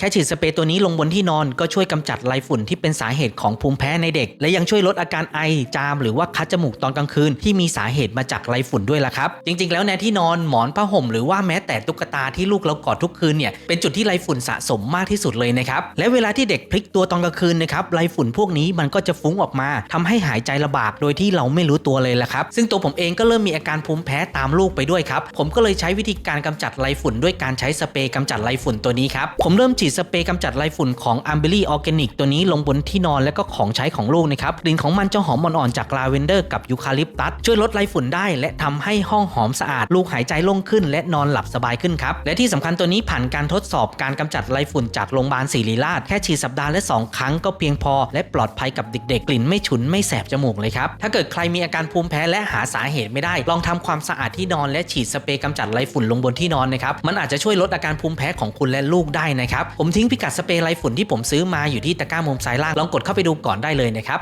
แค่ฉีดสเปรย์ตัวนี้ลงบนที่นอนก็ช่วยกำจัดไรฝุ่นที่เป็นสาเหตุของภูมิแพ้ในเด็ก และยังช่วยลดอาการไอจาม หรือว่าคัดจมูกตอนกลางคืนที่มีสาเหตุมาจากไรฝุ่นด้วยล่ะครับ จริง ๆ แล้วในที่นอนหมอนผ้าห่ม หรือว่าแม้แต่ตุ๊กตาที่ลูกเรากอดทุกคืนเนี่ยเป็นจุดที่ไรฝุ่นสะสมมากที่สุดเลยนะครับและเวลาที่เด็กพลิกตัวตอนกลางคืนนะครับไรฝุ่นพวกนี้มันก็จะฟุ้งออกมาทำให้หายใจลำบากโดยที่เราไม่รู้ตัวเลยล่ะครับซึ่งตัวผมเองก็เริ่มมีอาการภูมิแพ้ตามลูกไปด้วยครับผมก็เลยใช้วิธีการกำจัดไรฝุ่นด้วยการใช้สเปรย์กำจัดไรฝุ่นตัวนี้ครับผมเริ่มฉีดสเปรย์กำจัดไรฝุ่นของ a m b i l y Organic ตัวนี้ลงบนที่นอนและก็ของใช้ของลูกนะครับกลิ่นของมันจะหอมอ่อนๆจากลาเวนเดอร์กับยูคาลิปตัสช่วยลดไรฝุ่นได้ และทำให้ห้องหอมสะอาด ลูกหายใจโล่งขึ้น และนอนหลับสบายขึ้นครับ และที่สำคัญตัวนี้ผ่านการทดสอบการกำจัดไรฝุ่นจากโรงพยาบาลศิริราชแค่ฉีดสัปดาห์ละสองครั้งก็เพียงพอ และปลอดภัยกับเด็กๆ กลิ่นไม่ฉุนไม่แสบจมูกเลยครับถ้าเกิดใครมีอาการภูมิแพ้และหาสาเหตุไม่ได้ ลองทำความสะอาดที่นอนและฉีดสเปรย์กำจัดไรฝุ่นลงบนที่นอนนะครับมันอาจจะช่วยลดอาการภูมิแพ้ของคุณและลูกได้นะครับผมทิ้งพิกัดสเปรย์ไรฝุ่นที่ผมซื้อมาอยู่ที่ตะกร้ามุมซ้ายล่างลองกดเข้าไปดูก่อนได้เลยนะครับ